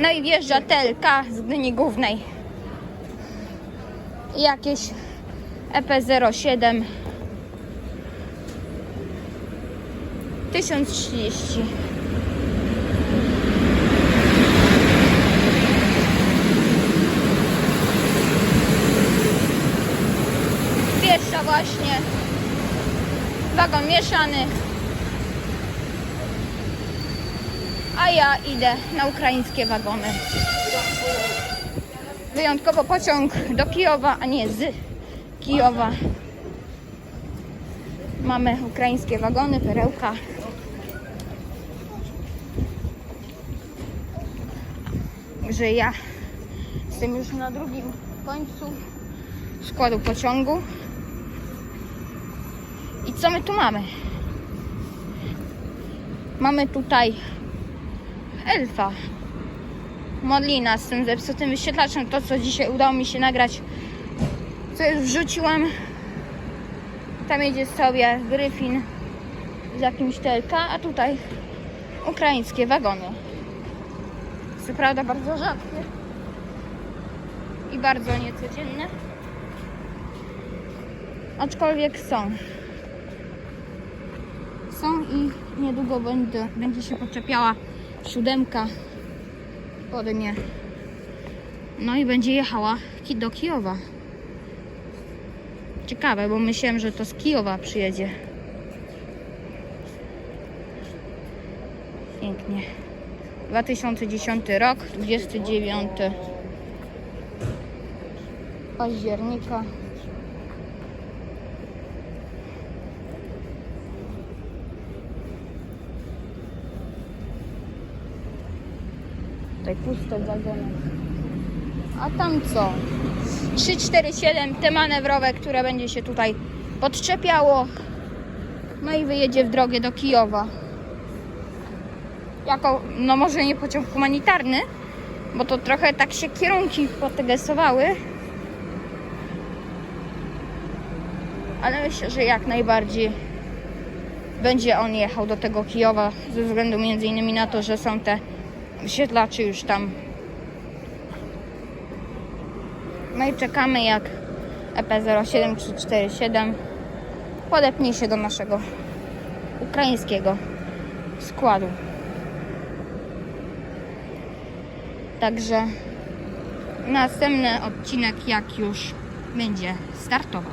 No i wjeżdża TLK z Gdyni Głównej. I Jakieś E EP07 1030 Wjeżdża właśnie. Wagon mieszany ja idę na ukraińskie wagony. Wyjątkowo pociąg do Kijowa, a nie z Kijowa. Mamy ukraińskie wagony, perełka. Że ja jestem już na drugim końcu składu pociągu. I co my tu mamy? Mamy tutaj elfa. Modli nas z tym zepsutym wyświetlaczem. To, co dzisiaj udało mi się nagrać, co już wrzuciłam. Tam jedzie sobie Gryfin z jakimś telka, a tutaj ukraińskie wagony. Co prawda bardzo rzadkie i bardzo niecodzienne. Aczkolwiek są. Są i niedługo będę, będzie się podczepiała siódemka ode mnie. No i będzie jechała do Kijowa. Ciekawe, bo myślałem, że to z Kijowa przyjedzie. Pięknie. 2010 rok, 29 października. Tutaj pusto w. A tam co? 347 te manewrowe, które będzie się tutaj podczepiało. No i wyjedzie w drogę do Kijowa. Jako, no może nie pociąg humanitarny, bo to trochę tak się kierunki potegesowały. Ale myślę, że jak najbardziej będzie on jechał do tego Kijowa ze względu między innymi na to, że są te wyświetlaczy już tam. No i czekamy jak E EP07347 podepnie się do naszego ukraińskiego składu. Także następny odcinek jak już będzie startował.